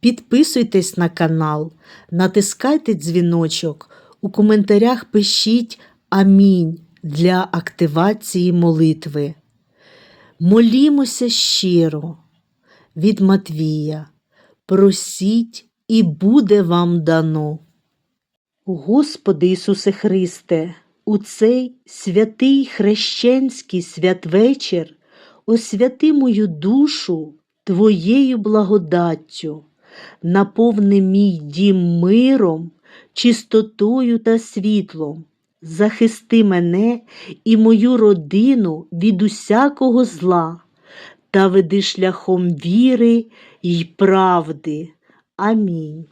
підписуйтесь на канал, натискайте дзвіночок, у коментарях пишіть Амінь для активації молитви. Молімося щиро від Матвія. Просіть і буде вам дано. Господи Ісусе Христе, у цей святий хрещенський святвечір освяти мою душу Твоєю благодаттю, наповни мій дім миром, чистотою та світлом, захисти мене і мою родину від усякого зла та веди шляхом віри й правди. Амінь.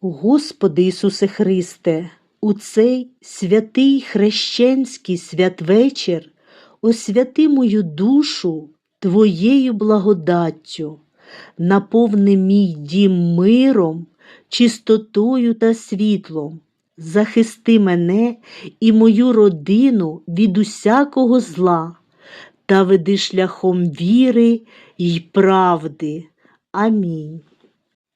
Господи Ісусе Христе, у цей святий хрещенський святвечір освяти мою душу Твоєю благодаттю, наповни мій дім миром, чистотою та світлом, захисти мене і мою родину від усякого зла та веди шляхом віри й правди. Амінь.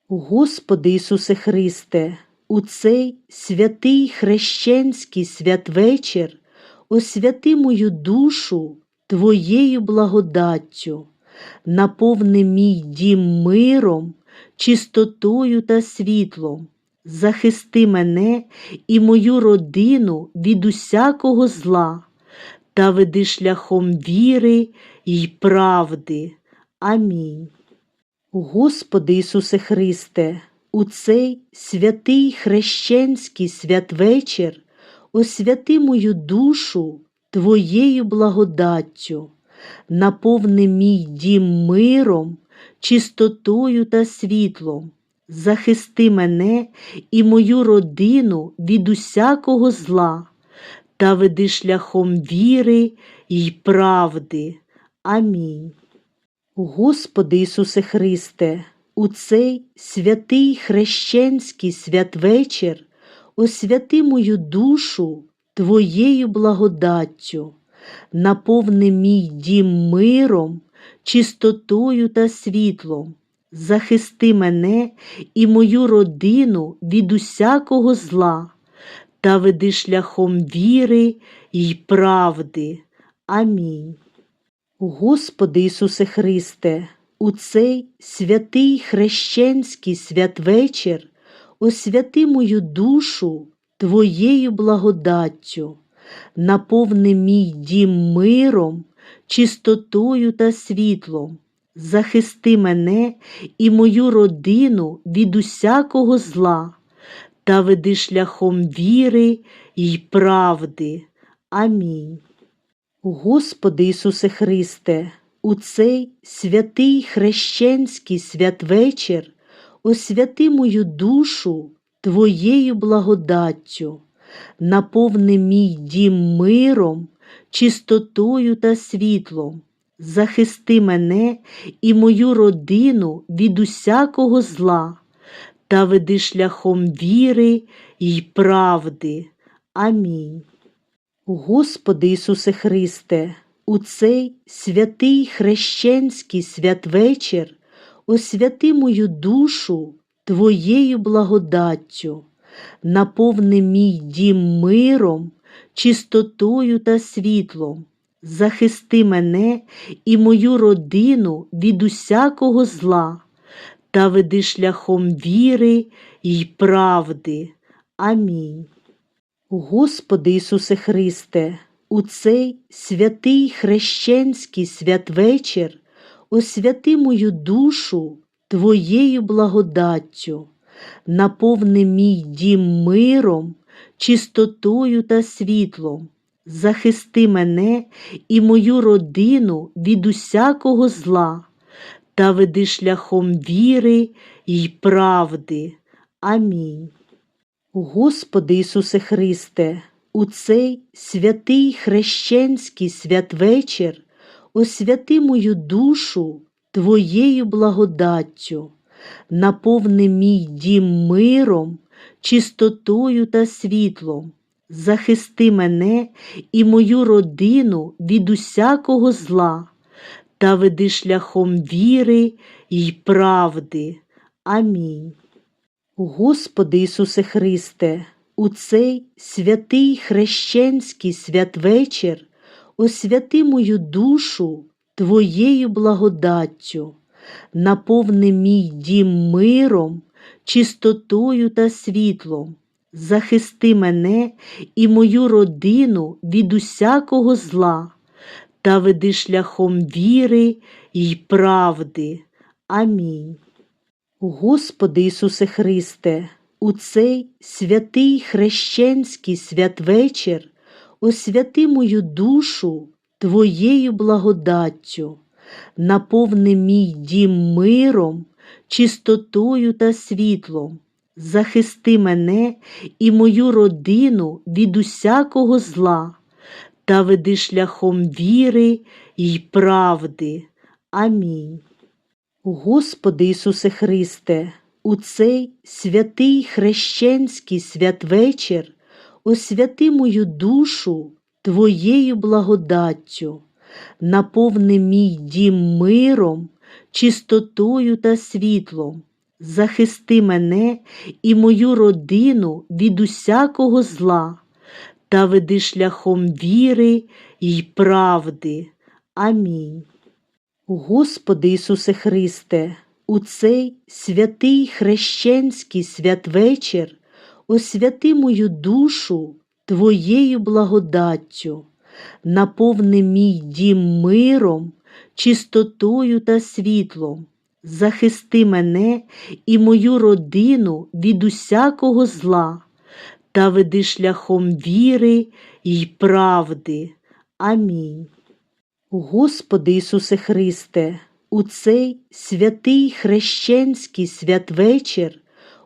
Господи Ісусе Христе, у цей святий хрещенський святвечір освяти мою душу Твоєю благодаттю, наповни мій дім миром, чистотою та світлом, захисти мене і мою родину від усякого зла та веди шляхом віри й правди. Амінь. Господи Ісусе Христе, у цей святий хрещенський святвечір освяти мою душу Твоєю благодаттю, наповни мій дім миром, чистотою та світлом, захисти мене і мою родину від усякого зла та веди шляхом віри й правди. Амінь. Господи Ісусе Христе, у цей святий хрещенський святвечір освяти мою душу Твоєю благодаттю, наповни мій дім миром, чистотою та світлом, захисти мене і мою родину від усякого зла та веди шляхом віри й правди. Амінь. Господи Ісусе Христе, у цей святий хрещенський святвечір освяти мою душу Твоєю благодаттю, наповни мій дім миром, чистотою та світлом, захисти мене і мою родину від усякого зла та веди шляхом віри й правди. Амінь. Господи Ісусе Христе, у цей святий хрещенський святвечір освяти мою душу Твоєю благодаттю, наповни мій дім миром, чистотою та світлом, захисти мене і мою родину від усякого зла та веди шляхом віри й правди. Амінь. Господи Ісусе Христе, у цей святий хрещенський святвечір освяти мою душу Твоєю благодаттю, наповни мій дім миром, чистотою та світлом, захисти мене і мою родину від усякого зла та веди шляхом віри й правди. Амінь. Господи Ісусе Христе, у цей святий хрещенський святвечір освяти мою душу Твоєю благодаттю, наповни мій дім миром, чистотою та світлом, захисти мене і мою родину від усякого зла та веди шляхом віри й правди. Амінь. Господи Ісусе Христе, у цей святий хрещенський святвечір освяти мою душу Твоєю благодаттю, наповни мій дім миром, чистотою та світлом, захисти мене і мою родину від усякого зла та веди шляхом віри й правди. Амінь. Господи Ісусе Христе, у цей святий хрещенський святвечір освяти мою душу Твоєю благодаттю, наповни мій дім миром, чистотою та світлом, захисти мене і мою родину від усякого зла та веди шляхом віри й правди. Амінь. Господи Ісусе Христе, у цей святий хрещенський святвечір освяти мою душу Твоєю благодаттю, наповни мій дім миром, чистотою та світлом, захисти мене і мою родину від усякого зла та веди шляхом віри й правди. Амінь. Господи Ісусе Христе, у цей святий хрещенський святвечір освяти мою душу Твоєю благодаттю, наповни мій дім миром, чистотою та світлом, захисти мене і мою родину від усякого зла та веди шляхом віри й правди. Амінь. Господи Ісусе Христе, у цей святий хрещенський святвечір освяти мою душу Твоєю благодаттю, наповни мій дім миром, чистотою та світлом, захисти мене і мою родину від усякого зла та веди шляхом віри й правди. Амінь. Господи Ісусе Христе, у цей святий хрещенський святвечір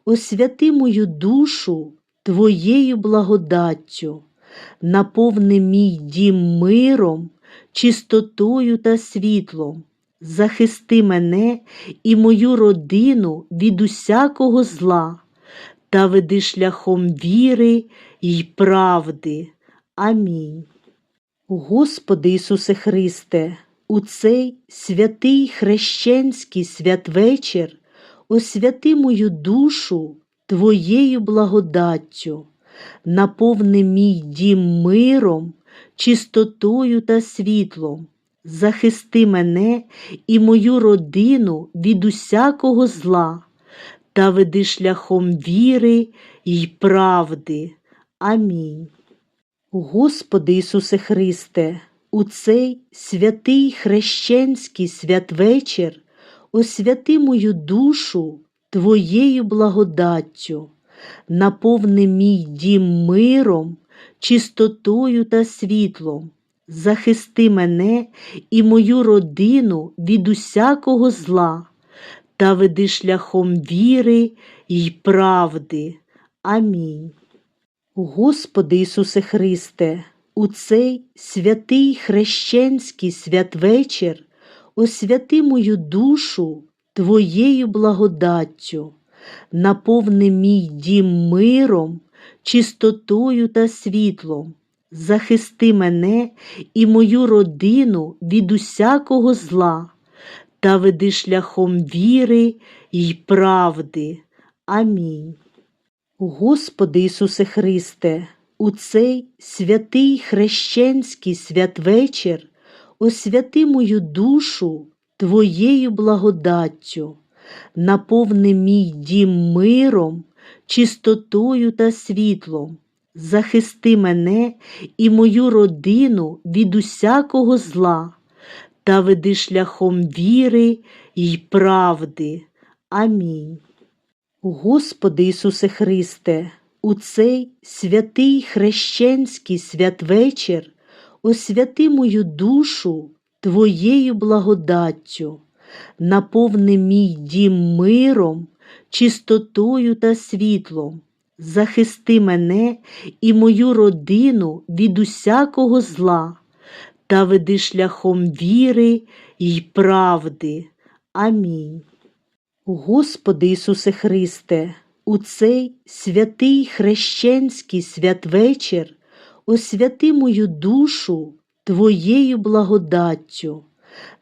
освяти мою душу Твоєю благодаттю, наповни мій дім миром, чистотою та світлом, захисти мене і мою родину від усякого зла та веди шляхом віри й правди. Амінь. Господи Ісусе Христе, у цей святий хрещенський святвечір освяти мою душу Твоєю благодаттю, наповни мій дім миром, чистотою та світлом, захисти мене і мою родину від усякого зла та веди шляхом віри й правди. Амінь. Господи Ісусе Христе, у цей святий хрещенський святвечір освяти мою душу Твоєю благодаттю, наповни мій дім миром, чистотою та світлом, захисти мене і мою родину від усякого зла та веди шляхом віри й правди. Амінь. Господи Ісусе Христе, у цей святий хрещенський святвечір освяти мою душу Твоєю благодаттю, наповни мій дім миром, чистотою та світлом, захисти мене і мою родину від усякого зла та веди шляхом віри й правди. Амінь. Господи Ісусе Христе, у цей святий хрещенський святвечір освяти мою душу Твоєю благодаттю, наповни мій дім миром, чистотою та світлом. Захисти мене і мою родину від усякого зла та веди шляхом віри й правди. Амінь. Господи Ісусе Христе, у цей святий хрещенський святвечір освяти мою душу Твоєю благодаттю, наповни мій дім миром, чистотою та світлом, захисти мене і мою родину від усякого зла та веди шляхом віри й правди. Амінь. Господи Ісусе Христе, у цей святий хрещенський святвечір освяти мою душу Твоєю благодаттю,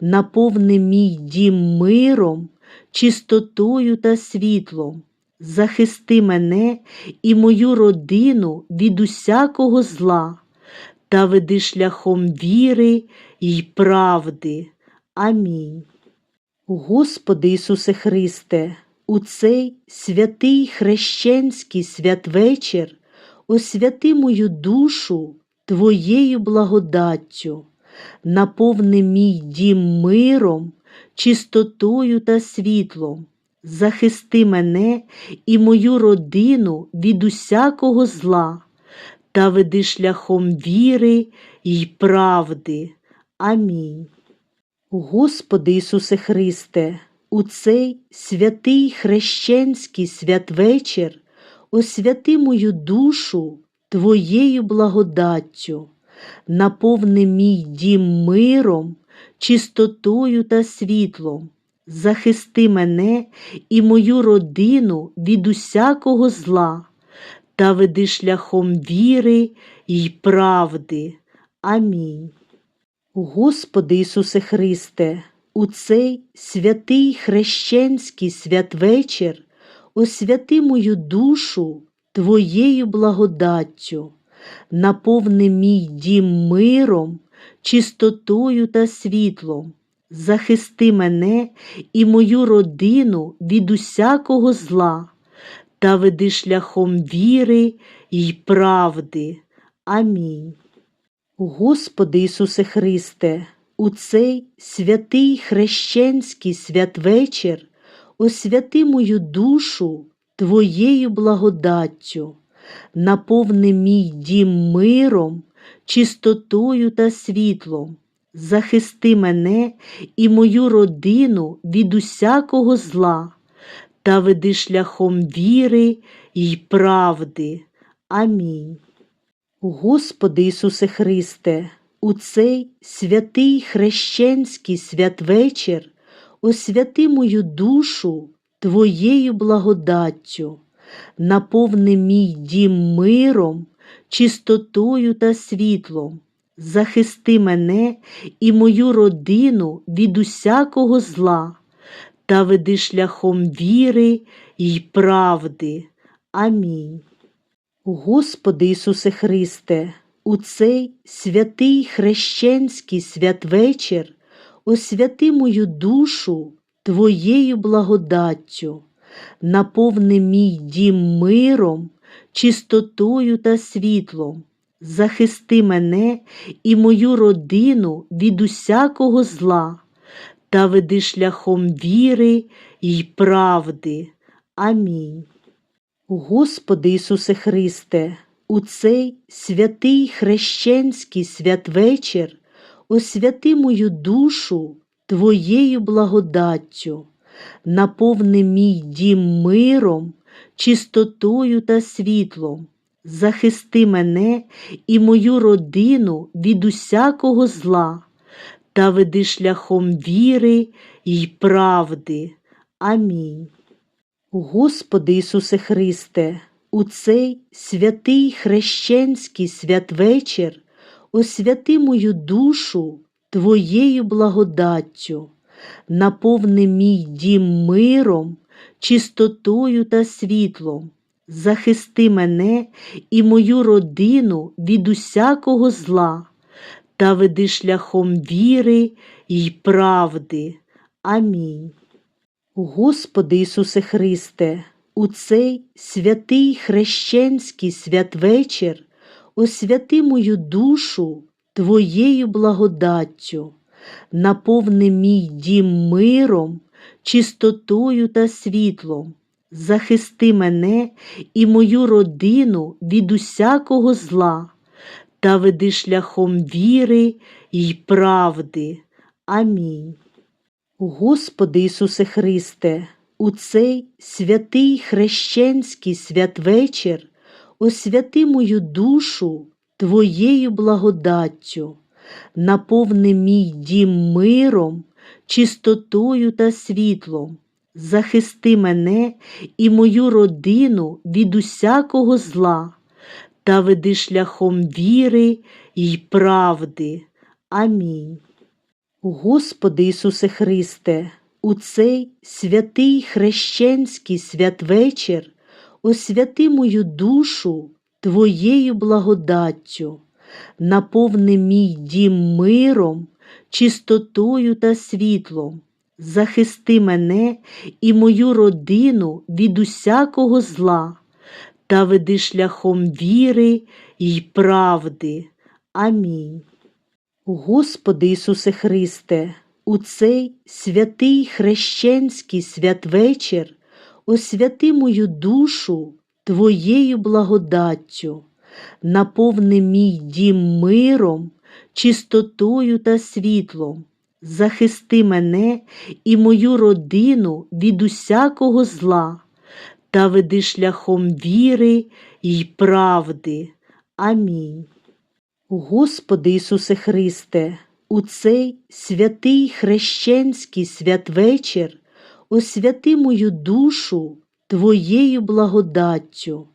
наповни мій дім миром, чистотою та світлом, захисти мене і мою родину від усякого зла та веди шляхом віри й правди. Амінь. Господи Ісусе Христе, у цей святий хрещенський святвечір освяти мою душу Твоєю благодаттю, наповни мій дім миром, чистотою та світлом, захисти мене і мою родину від усякого зла та веди шляхом віри й правди. Амінь. Господи Ісусе Христе, у цей святий хрещенський святвечір освяти мою душу Твоєю благодаттю, наповни мій дім миром, чистотою та світлом, захисти мене і мою родину від усякого зла та веди шляхом віри й правди. Амінь. Господи Ісусе Христе, у цей святий хрещенський святвечір освяти мою душу Твоєю благодаттю, наповни мій дім миром, чистотою та світлом, захисти мене і мою родину від усякого зла та веди шляхом віри й правди. Амінь. Господи Ісусе Христе, у цей святий хрещенський святвечір освяти мою душу Твоєю благодаттю, наповни мій дім миром, чистотою та світлом, захисти мене і мою родину від усякого зла та веди шляхом віри й правди. Амінь. Господи Ісусе Христе, у цей святий хрещенський святвечір освяти мою душу Твоєю благодаттю, наповни мій дім миром, чистотою та світлом, захисти мене і мою родину від усякого зла та веди шляхом віри й правди. Амінь. Господи Ісусе Христе, у цей святий хрещенський святвечір освяти мою душу Твоєю благодаттю, наповни мій дім миром, чистотою та світлом, захисти мене і мою родину від усякого зла та веди шляхом віри й правди. Амінь. Господи Ісусе Христе, у цей святий хрещенський святвечір освяти мою душу Твоєю благодаттю, наповни мій дім миром, чистотою та світлом, захисти мене і мою родину від усякого зла та веди шляхом віри й правди. Амінь. Господи Ісусе Христе, у цей святий хрещенський святвечір освяти мою душу Твоєю благодаттю, наповни мій дім миром, чистотою та світлом, захисти мене і мою родину від усякого зла та веди шляхом віри й правди. Амінь. Господи Ісусе Христе, у цей святий хрещенський святвечір освяти мою душу Твоєю благодаттю, наповни мій дім миром, чистотою та світлом, захисти мене і мою родину від усякого зла та веди шляхом віри й правди. Амінь. Господи Ісусе Христе, у цей святий хрещенський святвечір освяти мою душу Твоєю благодаттю, наповни мій дім миром, чистотою та світлом, захисти мене і мою родину від усякого зла та веди шляхом віри й правди. Амінь. Господи Ісусе Христе, у цей святий хрещенський святвечір освяти мою душу Твоєю благодаттю, наповни мій дім миром, чистотою та світлом, захисти мене і мою родину від усякого зла та веди шляхом віри й правди. Амінь. Господи Ісусе Христе, у цей святий хрещенський святвечір освяти мою душу Твоєю благодаттю, наповни мій дім миром, чистотою та світлом, захисти мене і мою родину від усякого зла та веди шляхом віри й правди. Амінь. Господи Ісусе Христе, у цей святий хрещенський святвечір освяти мою душу Твоєю благодаттю,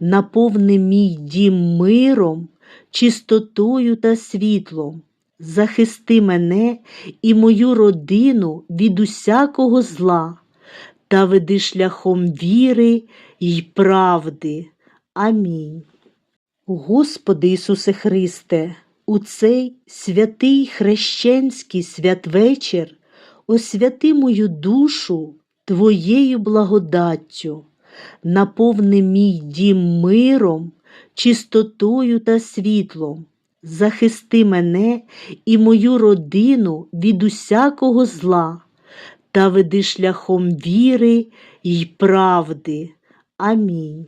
наповни мій дім миром, чистотою та світлом, захисти мене і мою родину від усякого зла та веди шляхом віри й правди. Амінь. Господи Ісусе Христе, у цей святий хрещенський святвечір освяти мою душу Твоєю благодаттю, наповни мій дім миром, чистотою та світлом, захисти мене і мою родину від усякого зла та веди шляхом віри й правди. Амінь.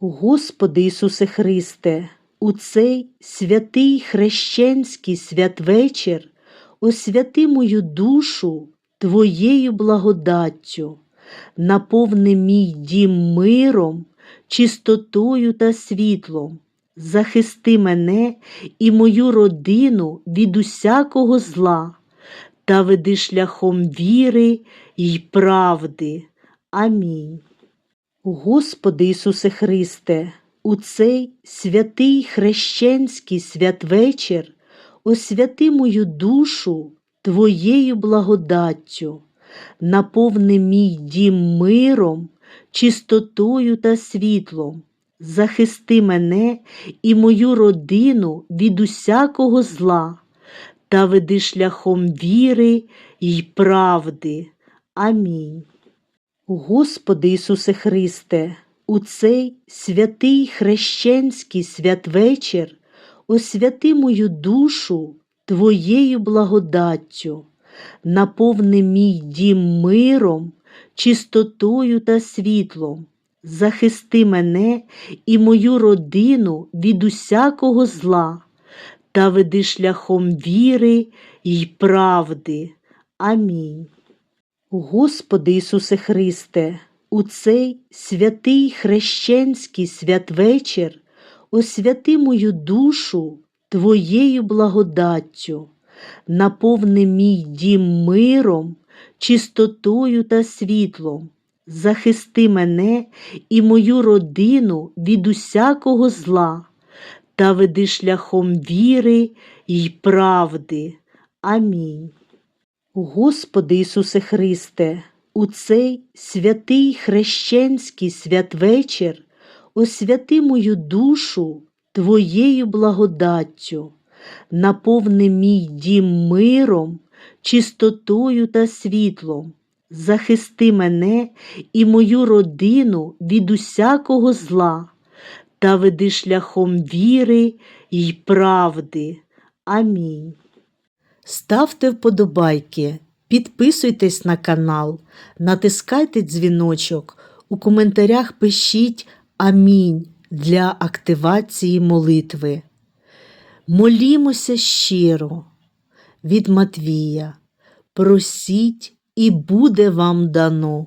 Господи Ісусе Христе, у цей святий хрещенський святвечір освяти мою душу Твоєю благодаттю, наповни мій дім миром, чистотою та світлом, захисти мене і мою родину від усякого зла та веди шляхом віри й правди. Амінь. Господи Ісусе Христе, у цей святий хрещенський святвечір освяти мою душу Твоєю благодаттю, наповни мій дім миром, чистотою та світлом, захисти мене і мою родину від усякого зла та веди шляхом віри й правди. Амінь. Господи Ісусе Христе, у цей святий хрещенський святвечір освяти мою душу Твоєю благодаттю, наповни мій дім миром, чистотою та світлом, захисти мене і мою родину від усякого зла та веди шляхом віри й правди. Амінь. Господи Ісусе Христе, у цей святий хрещенський святвечір освяти мою душу Твоєю благодаттю, наповни мій дім миром, чистотою та світлом, захисти мене і мою родину від усякого зла та веди шляхом віри й правди. Амінь. Господи Ісусе Христе, у цей святий хрещенський святвечір освяти мою душу Твоєю благодаттю, наповни мій дім миром, чистотою та світлом, захисти мене і мою родину від усякого зла та веди шляхом віри й правди. Амінь. Ставте вподобайки, підписуйтесь на канал, натискайте дзвіночок, у коментарях пишіть Амінь для активації молитви. Молімося щиро від Матвія. Просіть і буде вам дано.